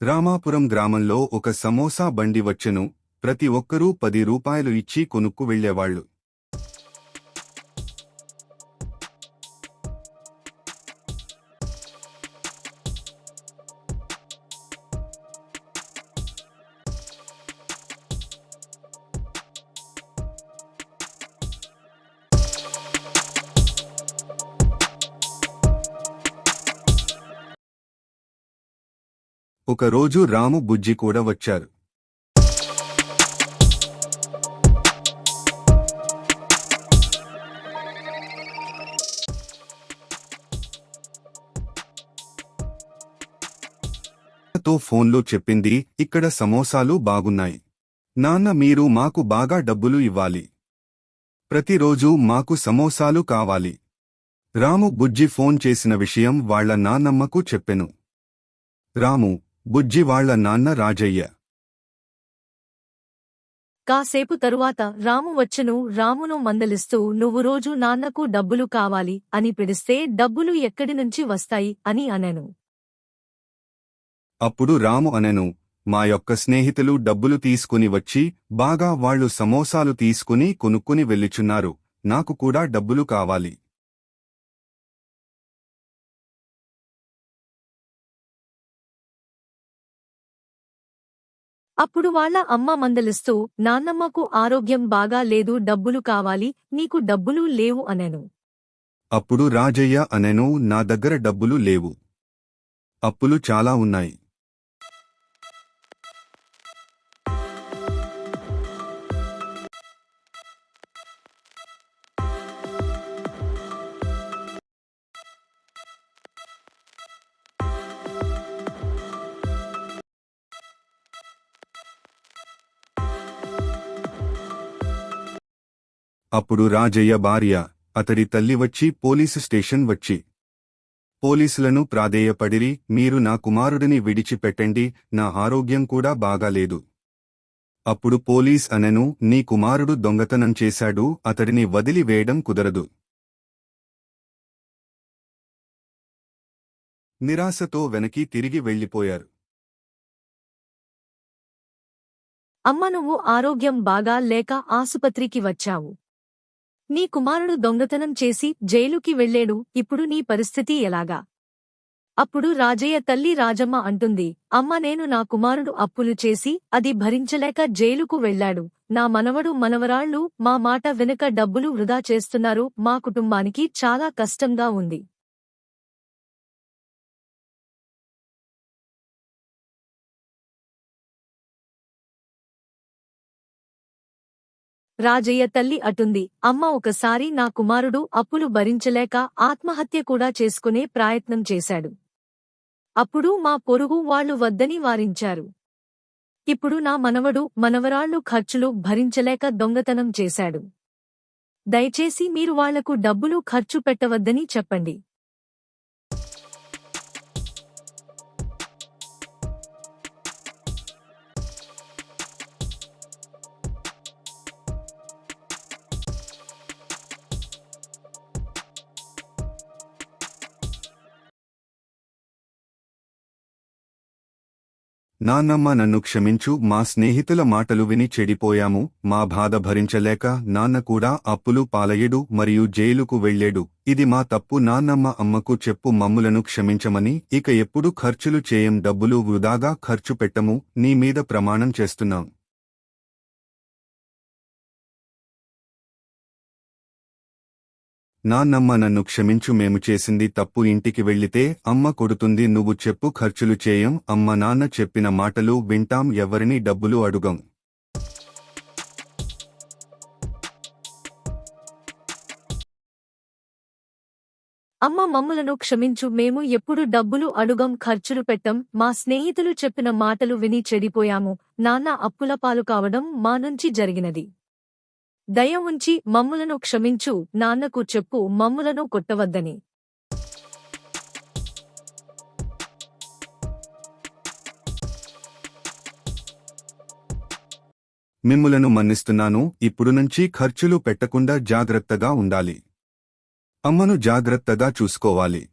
రామాపురం గ్రామంలో ఒక సమోసా బండి వచ్చెను ప్రతి ఒక్కరూ పది రూపాయలు ఇచ్చి కొనుక్కు వెళ్ళేవాళ్ళు ఒకరోజు రాము బుజ్జి కూడా వచ్చారు. తో ఫోన్లో చెప్పింది ఇక్కడ సమోసాలు బాగున్నాయి. నాన్న మీరు మాకు బాగా డబ్బులు ఇవ్వాలి. ప్రతిరోజు మాకు సమోసాలు కావాలి. రాము బుజ్జి ఫోన్ చేసిన విషయం వాళ్ళ నాన్నమ్మకు చెప్పెను. రాము బుజ్జి వాళ్ళ నాన్న రాజయ్య. కాసేపు తరువాత రాము వచ్చెను రామును మందలిస్తూ నువ్వు రోజు నాన్నకు డబ్బులు కావాలి అని పిడిస్తే డబ్బులు ఎక్కడి నుంచి వస్తాయి అని అనెను. అప్పుడు రాము అనెను మా యొక్క స్నేహితులు డబ్బులు తీసుకుని వచ్చి బాగా వాళ్ళు సమోసాలు తీసుకుని కొనుక్కుని వెళ్ళుచున్నారు. నాకు కూడా డబ్బులు కావాలి. అప్పుడు వాళ్ళ అమ్మ మందలిస్తూ నాన్నమ్మకు ఆరోగ్యం బాగా లేదు డబ్బులు కావాలి నీకు డబ్బులు లేవు అనెను. అప్పుడు రాజయ్య అనెను నా దగ్గర డబ్బులు లేవు. అప్పులు చాలా ఉన్నాయి. అప్పుడు రాజయ్య భార్య అతడి తల్లి వచ్చి పోలీసు స్టేషన్ వచ్చి. పోలీసులను ప్రాధేయపడిరి మీరు నా కుమారుడిని విడిచిపెట్టండి నా ఆరోగ్యం కూడా బాగాలేదు. అప్పుడు పోలీస్ అనెను నీ కుమారుడు దొంగతనం చేశాడు అతడిని వదిలివేయడం కుదరదు. నిరాశతో వెనక్కి తిరిగి వెళ్ళిపోయారు అమ్మ నువ్వు ఆరోగ్యం బాగా లేక ఆసుపత్రికి వచ్చావు. నీ కుమారుడు దొంగతనం చేసి జైలుకి వెళ్ళేడు ఇప్పుడు నీ పరిస్థితి ఎలాగా? అప్పుడు రాజయ్య తల్లి రాజమ్మ అంటుంది అమ్మ నేను నా కుమారుడు అప్పులు చేసి అది భరించలేక జైలుకు వెళ్ళాడు. నా మనవడు మనవరాళ్ళు మా మాట వెనుక డబ్బులు వృధా చేస్తున్నారు మా కుటుంబానికి చాలా కష్టంగా ఉంది. రాజయ్య తల్లి అటుంది అమ్మ ఒకసారి నా కుమారుడు అప్పులు భరించలేక ఆత్మహత్య కూడా చేసుకునే ప్రయత్నం చేశాడు. అప్పుడు మా పొరుగు వాళ్ళు వద్దని వారించారు. ఇప్పుడు నా మనవడు మనవరాళ్ళు ఖర్చులు భరించలేక దొంగతనం చేశాడు. దయచేసి మీరు వాళ్ళకు డబ్బులు ఖర్చు పెట్టవద్దని చెప్పండి. నాన్నమ్మ నన్ను క్షమించు మా స్నేహితుల మాటలు విని చెడిపోయాము మా బాధ భరించలేక నాన్న కూడా అప్పులు పాలయ్యడు మరియు జైలుకు వెళ్ళేడు ఇది మా తప్పు నాన్నమ్మ అమ్మకు చెప్పు మమ్ములను క్షమించమని ఇక ఎప్పుడు ఖర్చులు చేయం డబ్బులు వృధాగా ఖర్చు పెట్టము నీ మీద ప్రమాణం చేస్తున్నాం. నాన్నమ్మ నన్ను క్షమించు మేము చేసింది తప్పు ఇంటికి వెళ్ళితే అమ్మ కొడుతుంది నువ్వు చెప్పు ఖర్చులు చేయం అమ్మ నాన్న చెప్పిన మాటలు వింటాం ఎవరిని డబ్బులు అడుగం. అమ్మ మమ్ములను క్షమించు మేము ఎప్పుడు డబ్బులు అడుగం ఖర్చులు పెట్టం మా స్నేహితులు చెప్పిన మాటలు విని చెడిపోయాము. నాన్న అప్పుల పాలు కావడం మా నుంచి జరిగినది. దయ ఉంచి మమ్ములను క్షమించు నాన్నకు చెప్పు మమ్ములను కొట్టవద్దని. మిమ్ములను మన్నిస్తున్నాను ఇప్పుడు నుంచి ఖర్చులు పెట్టకుండా జాగ్రత్తగా ఉండాలి. అమ్మను జాగ్రత్తగా చూసుకోవాలి.